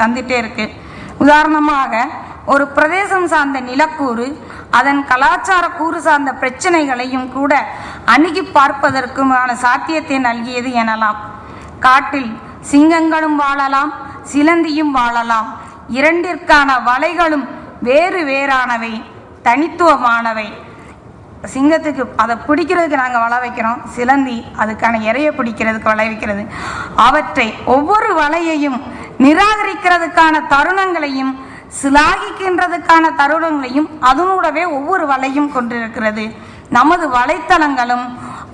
தந்துட்டே இருக்கு. உதாரணமாக ஒரு பிரதேசம் சார்ந்த நிலக்கூறு அதன் கலாச்சார கூறு சார்ந்த பிரச்சனைகளையும் கூட அணுகி பார்ப்பதற்குமான சாத்தியத்தை நல்கியது எனலாம். காட்டில் சிங்கங்களும் வாழலாம் சிலந்தியும் வாழலாம். இரண்டிற்கான வலைகளும் வேறு வேறானவை தனித்துவமானவை. சிங்கத்துக்கு அதை பிடிக்கிறதுக்கு நாங்கள் வள வைக்கிறோம் சிலந்தி அதுக்கான இறைய பிடிக்கிறதுக்கு வள வைக்கிறது. அவற்றை ஒவ்வொரு வலையையும் நிராகரிக்கிறதுக்கான தருணங்களையும் சிலாகிக்கின்றதுக்கான தருணங்களையும் அதனூடவே ஒவ்வொரு வலையும் கொண்டிருக்கிறது. நமது வலைத்தளங்களும்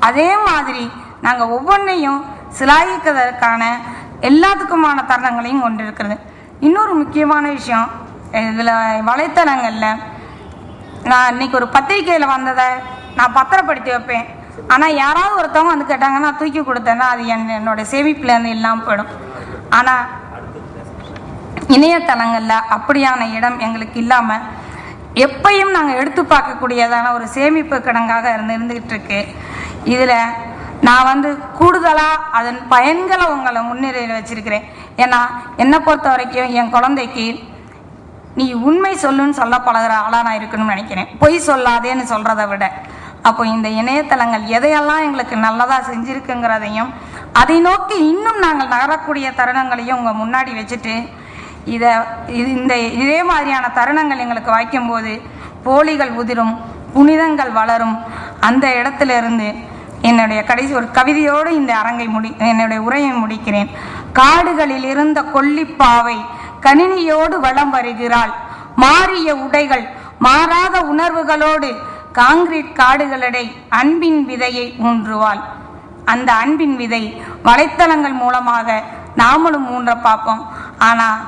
அதே மாதிரி நாங்கள் ஒவ்வொன்றையும் சிலாகிக்கிறதுக்கான எல்லாத்துக்குமான தருணங்களையும் கொண்டிருக்கிறது. இன்னொரு முக்கியமான விஷயம் இதில் வலைத்தளங்களில் நான் இன்னைக்கு ஒரு பத்திரிக்கையில் வந்ததை நான் பத்திரப்படுத்தி வைப்பேன். ஆனால் யாராவது ஒருத்தவங்க வந்து கேட்டாங்கன்னா நான் தூக்கி கொடுத்தேன்னா அது என் என்னோட சேமிப்புலேருந்து இல்லாமல் போயிடும். ஆனால் இணையதளங்களில் அப்படியான இடம் எங்களுக்கு இல்லாமல் எப்பையும் நாங்கள் எடுத்து பார்க்கக்கூடியதான ஒரு சேமிப்பு கிடங்காக இருந்து இருந்துகிட்டு இருக்கு இதில் நான் வந்து கூடுதலாக அதன் பயன்களை உங்களை முன்னிலையில் வச்சிருக்கிறேன். ஏன்னா என்னை பொறுத்த வரைக்கும் என் குழந்தைக்கு நீ உண்மை சொல்லுன்னு சொல்ல பழகிற ஆளாக நான் இருக்கணும்னு நினைக்கிறேன். பொய் சொல்லாதேன்னு சொல்கிறத விட. அப்போ இந்த இணையதளங்கள் எதையெல்லாம் எங்களுக்கு நல்லதாக செஞ்சுருக்குங்கிறதையும் அதை நோக்கி இன்னும் நாங்கள் நகரக்கூடிய தருணங்களையும் உங்கள் முன்னாடி வச்சுட்டு இதை இது இந்த இதே மாதிரியான தருணங்கள் எங்களுக்கு வாய்க்கும்போது போலிகள் உதிரும் புனிதங்கள் வளரும். அந்த இடத்துல இருந்து என்னுடைய கடைசி ஒரு கவிதையோடு இந்த அரங்கை முடி என்னுடைய உரையை முடிக்கிறேன். காடுகளில் இருந்த கொல்லிப்பாவை கணினியோடு வலம் வருகிறாள். மாறிய உடைகள் மாறாத உணர்வுகளோடு காங்கிரீட் காடுகளிடை அன்பின் விதையை ஊன்றுவாள். அந்த அன்பின் விதை வலைத்தளங்கள் மூலமாக நாமளும் ஊன்ற பார்ப்போம். ஆனால்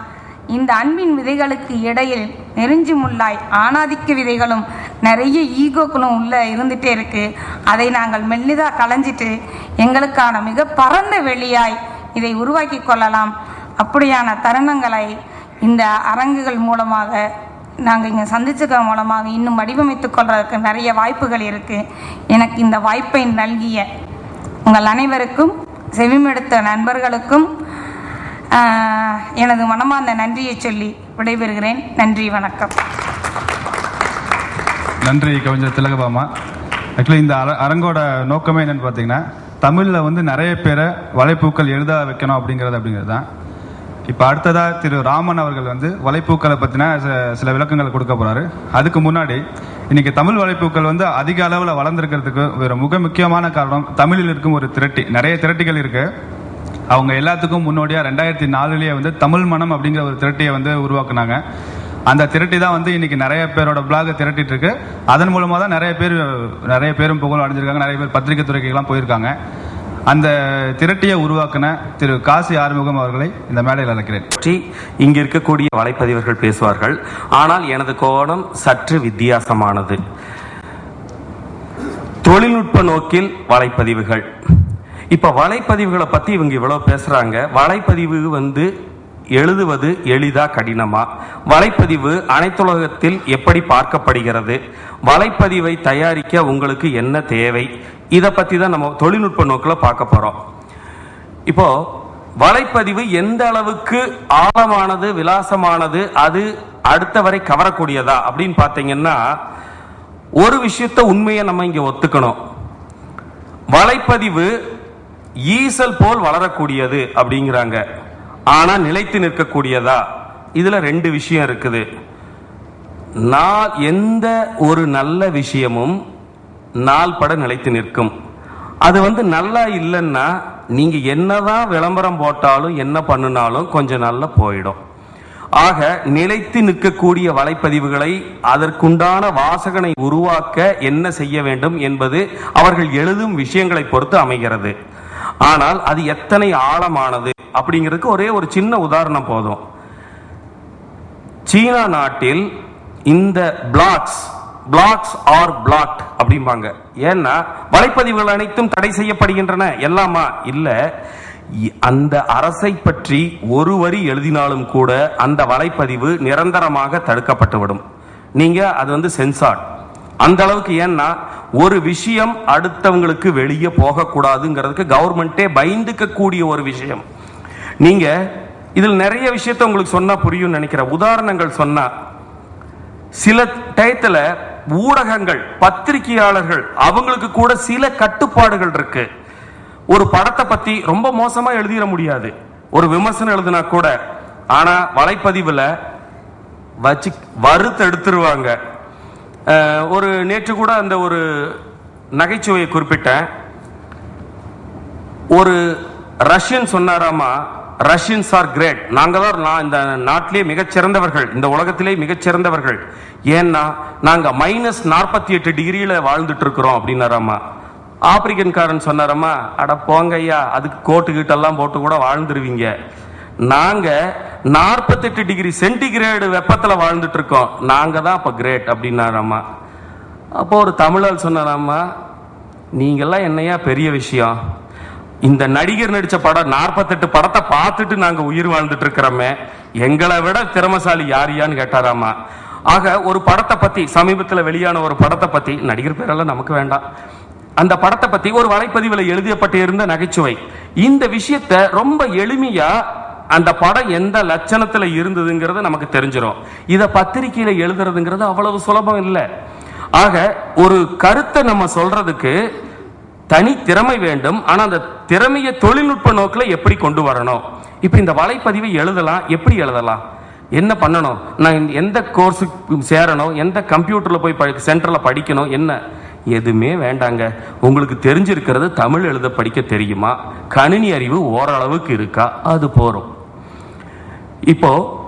இந்த அன்பின் விதைகளுக்கு இடையில் நெருஞ்சி முள்ளாய் ஆணாதிக்க விதைகளும் நிறைய ஈகோக்களும் உள்ளே இருந்துகிட்டே இருக்கு. அதை நாங்கள் மெல்லிதாக களைஞ்சிட்டு எங்களுக்கான மிக பரந்த வெளியாய் இதை உருவாக்கி கொள்ளலாம். அப்படியான தருணங்களை இந்த அரங்குகள் மூலமாக நாங்கள் இங்கே சந்திச்சுக்க மூலமாக இன்னும் வடிவமைத்து கொள்றதுக்கு நிறைய வாய்ப்புகள் இருக்குது எனக்கு இந்த வாய்ப்பை நல்கிய உங்கள் அனைவருக்கும் செவிமெடுத்த நண்பர்களுக்கும் எனது மனமார்ந்த நன்றியை சொல்லி விடைபெறுகிறேன். நன்றி வணக்கம். நன்றி கவிஞர் திலகபாமா. ஆக்சுவலி இந்த அர- அரங்கோட நோக்கமே என்னன்னு பார்த்தீங்கன்னா தமிழில் வந்து நிறைய பேரை வலைப்பூக்கள் எழுத வைக்கணும் அப்படிங்கிறது அப்படிங்கிறது தான். இப்போ அடுத்ததாக திரு ராமன் அவர்கள் வந்து வலைப்பூக்களை பற்றின சில விளக்கங்களை கொடுக்க போகிறாரு அதுக்கு முன்னாடி இன்றைக்கி தமிழ் வலைப்பூக்கள் வந்து அதிக அளவில் வளர்ந்துருக்கிறதுக்கு ஒரு மிக முக்கியமான காரணம் தமிழில் இருக்கும் ஒரு திரட்டி. நிறைய திரட்டிகள் இருக்குது அவங்க எல்லாத்துக்கும் முன்னோடியாக ரெண்டாயிரத்தி நாலுலேயே வந்து தமிழ் மனம் அப்படிங்கிற ஒரு திரட்டியை வந்து உருவாக்குனாங்க. அந்த திரட்டி தான் வந்து இன்னைக்கு நிறைய பேரோட பிளாக திரட்டிட்டு இருக்கு. அதன் மூலமாக தான் நிறைய பேர் நிறைய பேரும் புகழ் அடைஞ்சிருக்காங்க. நிறைய பேர் பத்திரிகை துறைக்கெல்லாம் போயிருக்காங்க. அந்த திரட்டியை உருவாக்குன திரு காசி ஆறுமுகம் அவர்களை இந்த மேடையில் அழைக்கிறேன். பற்றி இங்கு இருக்கக்கூடிய வலைப்பதிவர்கள் பேசுவார்கள். ஆனால் எனது கோணம் சற்று வித்தியாசமானது. தொழில்நுட்ப நோக்கில் வலைப்பதிவுகள். இப்போ வலைப்பதிவுகளை பற்றி இவங்க இவ்வளோ பேசுகிறாங்க வலைப்பதிவு வந்து எழுதுவது எளிதா கடினமா? வலைப்பதிவு அனைத்துலகத்தில் எப்படி பார்க்கப்படுகிறது? வலைப்பதிவை தயாரிக்க உங்களுக்கு என்ன தேவை? இதை பற்றி தான் நம்ம தொழில்நுட்ப நோக்கில் பார்க்க போகிறோம் இப்போ வலைப்பதிவு எந்த அளவுக்கு ஆழமானது விலாசமானது அது அடுத்த வரை கவரக்கூடியதா? அப்படின்னு பார்த்தீங்கன்னா ஒரு விஷயத்த உண்மையை நம்ம இங்கே ஒத்துக்கணும். வலைப்பதிவு ஈசல் போல் வளரக்கூடியது அப்படிங்கிறாங்க. ஆனா நிலைத்து நிற்கக்கூடியதா? இதுல ரெண்டு விஷயம் இருக்குது. நான் எந்த ஒரு நல்ல விஷயமும் நாள் பட நிலைத்து நிற்கும். அது வந்து நல்லா இல்லைன்னா நீங்க என்னதான் விளம்பரம் போட்டாலும் என்ன பண்ணினாலும் கொஞ்சம் நல்லா போயிடும். ஆக நிலைத்து நிற்கக்கூடிய வலைப்பதிவுகளை அதற்குண்டான வாசகனை உருவாக்க என்ன செய்ய வேண்டும் என்பது அவர்கள் எழுதும் விஷயங்களை பொறுத்து அமைகிறது. ஆனால் அது எத்தனை ஆழமானது அப்படிங்கிறதுக்கு ஒரே ஒரு சின்ன உதாரணம் போதும். சீனா நாட்டில் இந்த பிளாக்ஸ் பிளாக்ஸ் ஆர் பிளாக்ட் அப்படிம்பாங்க. ஏன்னா வலைப்பதிவுகள் அனைத்தும் தடை செய்யப்படுகின்றன. எல்லாமா? இல்ல. அந்த அரசை பற்றி ஒரு வரி எழுதினாலும் கூட அந்த வலைப்பதிவு நிரந்தரமாக தடுக்கப்பட்டுவிடும். நீங்க அது வந்து சென்சார்ட் அந்த அளவுக்கு ஏன்னா ஒரு விஷயம் அடுத்தவங்களுக்கு வெளியே போகக்கூடாதுங்கிறதுக்கு கவர்மெண்ட்டே பயந்துக்க கூடிய ஒரு விஷயம். நீங்க இதில் நிறைய விஷயத்த உங்களுக்கு சொன்னா புரியும் நினைக்கிறேன். உதாரணங்கள் சொன்னா சில டயத்துல ஊடகங்கள் பத்திரிகையாளர்கள் அவங்களுக்கு கூட சில கட்டுப்பாடுகள் இருக்கு. ஒரு படத்தை பத்தி ரொம்ப மோசமா எழுதிட முடியாது. ஒரு விமர்சனம் எழுதினா கூட ஆனா வலைப்பதிவுல வச்சு வறுத்து எடுத்துருவாங்க. ஒரு நேற்று கூட அந்த ஒரு நகைச்சுவையை குறிப்பிட்டேன். ஒரு ரஷ்யன் சொன்னாராமா ரஷ்யன்ஸ் ஆர் கிரேட். நாங்கள் தான் நான் இந்த நாட்டிலே மிகச்சிறந்தவர்கள் இந்த உலகத்திலே மிகச்சிறந்தவர்கள். ஏன்னா நாங்கள் மைனஸ் நாற்பத்தி எட்டு டிகிரியில் வாழ்ந்துட்டு இருக்கிறோம் அப்படின்னாராமா. ஆப்பிரிக்கன்காரன் சொன்னாராமா அட போங்க ஐயா அதுக்கு கோட்டு கீட்டெல்லாம் போட்டு கூட வாழ்ந்துருவீங்க. நாங்கள் நாற்பத்தெட்டு டிகிரி சென்டிகிரேடு வெப்பத்தில் வாழ்ந்துட்டு இருக்கோம் நாங்க தான் அப்போ கிரேட் அப்படின்னாராம்மா அப்போ ஒரு தமிழால் சொன்னாராம்மா நீங்கள்லாம் என்னையா பெரிய விஷயம்? இந்த நடிகர் நடித்த படம் நாற்பத்தெட்டு படத்தை பார்த்துட்டு நாங்கள் உயிர் வாழ்ந்துட்டு இருக்கிறோமே எங்களை விட திறமசாலி யாரியான்னு கேட்டாராமா. ஆக ஒரு படத்தை பற்றி சமீபத்தில் வெளியான ஒரு படத்தை பற்றி நடிகர் பேரெல்லாம் நமக்கு வேண்டாம். அந்த படத்தை பற்றி ஒரு வலைப்பதிவில் எழுதப்பட்டு இருந்த நகைச்சுவை. இந்த விஷயத்த ரொம்ப எளிமையாக அந்த படம் எந்த லட்சணத்தில் இருந்ததுங்கிறது நமக்கு தெரிஞ்சிடும் இதை பத்திரிகையில் எழுதுறதுங்கிறது அவ்வளவு சுலபம் இல்லை. ஆக ஒரு கருத்தை நம்ம சொல்றதுக்கு தனி திறமை வேண்டும். ஆனால் அந்த திறமையை தொழில்நுட்ப நோக்கில் எப்படி கொண்டு வரணும்? இப்போ இந்த வலைப்பதிவை எழுதலாம். எப்படி எழுதலாம்? என்ன பண்ணணும்? நான் எந்த கோர்ஸுக்கு சேரணும்? எந்த கம்ப்யூட்டரில் போய் படி சென்டரில் படிக்கணும்? என்ன? எதுவுமே வேண்டாங்க. உங்களுக்கு தெரிஞ்சிருக்கிறது தமிழ் எழுத படிக்க தெரியுமா? கணினி அறிவு ஓரளவுக்கு இருக்கா? அது போகிறோம் இப்போ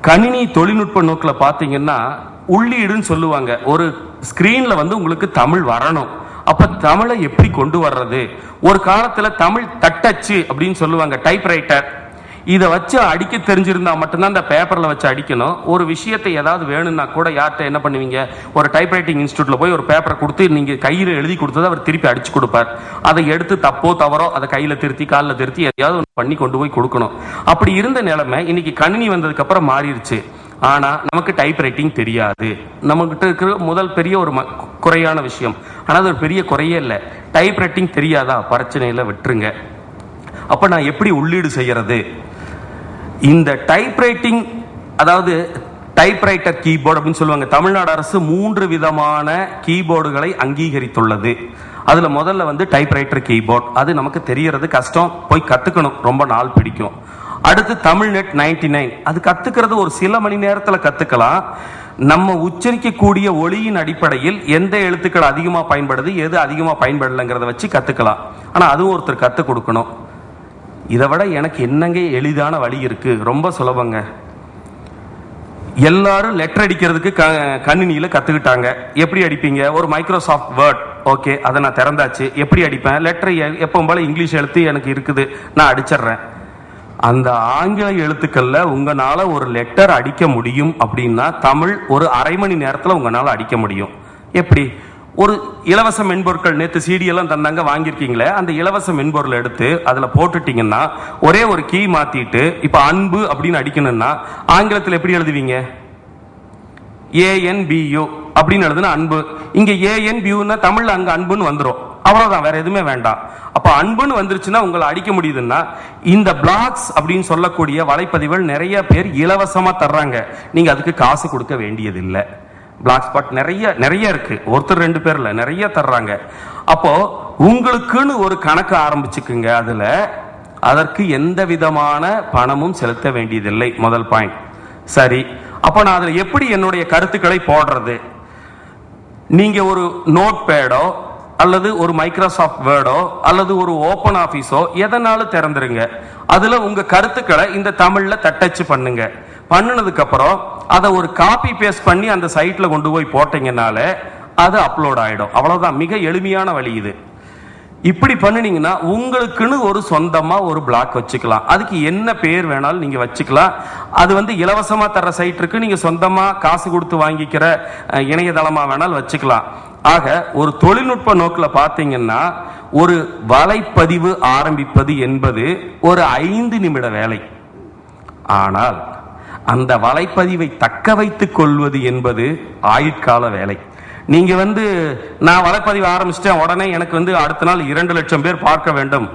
கணினி தொழில்நுட்ப நோக்கில் பார்த்தீங்கன்னா உள்ளீடுன்னு சொல்லுவாங்க. ஒரு ஸ்கிரீன்ல வந்து உங்களுக்கு தமிழ் வரணும். அப்ப தமிழை எப்படி கொண்டு வர்றது? ஒரு காலத்துல தமிழ் தட்டச்சு அப்படின்னு சொல்லுவாங்க டைப்ரைட்டர் இதை வச்சு அடிக்க தெரிஞ்சிருந்தா மட்டும்தான் அந்த பேப்பரில் வச்சு அடிக்கணும். ஒரு விஷயத்தை ஏதாவது வேணும்னா கூட யார்கிட்ட என்ன பண்ணுவீங்க? ஒரு டைப்ரைட்டிங் இன்ஸ்டியூட்டில் போய் ஒரு பேப்பரை கொடுத்து நீங்கள் கையில் எழுதி கொடுத்ததை அவர் திருப்பி அடிச்சு கொடுப்பார். அதை எடுத்து தப்போ தவறோ அதை கையில் திருத்தி காலில் திருத்தி எதையாவது ஒன்று பண்ணி கொண்டு போய் கொடுக்கணும். அப்படி இருந்த நிலைமை இன்னைக்கு கணினி வந்ததுக்கப்புறம் மாறிடுச்சு ஆனால் நமக்கு டைப்ரைட்டிங் தெரியாது. நம்மகிட்ட இருக்கிற முதல் பெரிய ஒரு ம- குறையான விஷயம். ஆனால் அது ஒரு பெரிய குறையே இல்லை. டைப் ரைட்டிங் தெரியாதா? பிரச்சனையில விட்டுருங்க. அப்ப நான் எப்படி உள்ளீடு செய்யறது? இந்த டைப்ரைட்டிங் அதாவது டைப்ரைட்டர் கீபோர்டு அப்படின்னு சொல்லுவாங்க தமிழ்நாடு அரசு மூன்று விதமான கீபோர்டுகளை அங்கீகரித்துள்ளது. அதுல முதல்ல வந்து டைப்ரைட்டர் கீபோர்ட் அது நமக்கு தெரியறது கஷ்டம் போய் கத்துக்கணும் ரொம்ப நாள் பிடிக்கும். அடுத்து தமிழ்நெட் 99 நைன். அது கத்துக்கிறது ஒரு சில மணி நேரத்தில் கத்துக்கலாம். நம்ம உச்சரிக்கக்கூடிய ஒளியின் அடிப்படையில் எந்த எழுத்துக்கள் அதிகமாக பயன்படுது எது அதிகமாக பயன்படலைங்கிறத வச்சு கத்துக்கலாம். ஆனால் அதுவும் ஒருத்தர் கற்றுக் கொடுக்கணும். இதை விட எனக்கு என்னங்க எளிதான வழி இருக்கு? ரொம்ப சுலபங்க. எல்லாரும் லெட்டர் அடிக்கிறதுக்கு க- கணினியில் கற்றுக்கிட்டாங்க எப்படி அடிப்பீங்க? ஒரு மைக்ரோசாஃப்ட் வேர்ட் ஓகே அதை நான் திறந்தாச்சு. எப்படி அடிப்பேன்? லெட்டர் எப்போ போல இங்கிலீஷ் எழுத்து எனக்கு இருக்குது. நான் அடிச்சிடுறேன். அந்த ஆங்கில எழுத்துக்கள்ல உங்களால் ஒரு லெட்டர் அடிக்க முடியும் அப்படின்னா தமிழ் ஒரு அரை மணி நேரத்தில் உங்களால் அடிக்க முடியும். எப்படி? ஒரு இலவச மென்பொருட்கள் நேற்று சிடிஎல்லாம் தந்தாங்க வாங்கியிருக்கீங்களே அந்த இலவச மென்பொருள் எடுத்து அதில் போட்டுட்டீங்கன்னா ஒரே ஒரு கீ மாற்றிட்டு இப்போ அன்பு அப்படின்னு அடிக்கணும்னா ஆங்கிலத்தில் எப்படி எழுதுவீங்க? ஏஎன்பியூ அப்படின்னு எழுதுனா அன்பு. இங்கே ஏஎன்பியூன்னா தமிழில் அங்கே அன்புன்னு வந்துடும் அவ்வளோதான் வேற எதுவுமே வேண்டாம். அப்போ அன்புன்னு வந்துருச்சுன்னா உங்களை அடிக்க முடியுதுன்னா இந்த பிளாக்ஸ் அப்படின்னு சொல்லக்கூடிய வலைப்பதிவுகள் நிறைய பேர் இலவசமாக தர்றாங்க. நீங்கள் அதுக்கு காசு கொடுக்க வேண்டியதில்லை. பிளாக் ஸ்பாட் நிறைய நிறைய இருக்கு. ஒருத்தர் ரெண்டு பேர்ல நிறைய தர்றாங்க. அப்போ உங்களுக்குன்னு ஒரு கணக்கு ஆரம்பிச்சுக்குங்க அதுல. அதற்கு எந்த விதமான பணமும் செலுத்த வேண்டியதில்லை. முதல் பாயிண்ட் சரி. அப்போ நான் அதில் எப்படி என்னுடைய கருத்துக்களை போடுறது? நீங்கள் ஒரு நோட் பேடோ அல்லது ஒரு மைக்ரோசாஃப்ட் வேர்டோ அல்லது ஒரு ஓப்பன் ஆஃபீஸோ எதனாலும் திறந்துருங்க. அதில் உங்கள் கருத்துக்களை இந்த தமிழில் தட்டச்சு பண்ணுங்க. பண்ணினதுக்கப்புறம் அதை ஒரு காப்பி பேஸ்ட் பண்ணி அந்த சைட்டில் கொண்டு போய் போட்டீங்கனால அது அப்லோட் ஆகிடும் அவ்வளோதான் மிக எளிமையான வழி இது. இப்படி பண்ணுனீங்கன்னா உங்களுக்குன்னு ஒரு சொந்தமாக ஒரு பிளாக் வச்சுக்கலாம். அதுக்கு என்ன பேர் வேணாலும் நீங்கள் வச்சுக்கலாம். அது வந்து இலவசமாக தர சைட் இருக்கு. நீங்கள் சொந்தமாக காசு கொடுத்து வாங்கிக்கிற இணையதளமாக வேணாலும் வச்சுக்கலாம். ஆக ஒரு தொழில்நுட்ப நோக்கில் பார்த்தீங்கன்னா ஒரு வலைப்பதிவு ஆரம்பிப்பது என்பது ஒரு ஐந்து நிமிட வேலை. ஆனால் அந்த வலைப்பதிவை தக்க வைத்துக் கொள்வது என்பது ஆயுட்கால வேலை. நீங்க வந்து நான் வலைப்பதிவு ஆரம்பிச்சிட்டேன் உடனே எனக்கு வந்து அடுத்த நாள் இரண்டு லட்சம் பேர் பார்க்க வேண்டும்.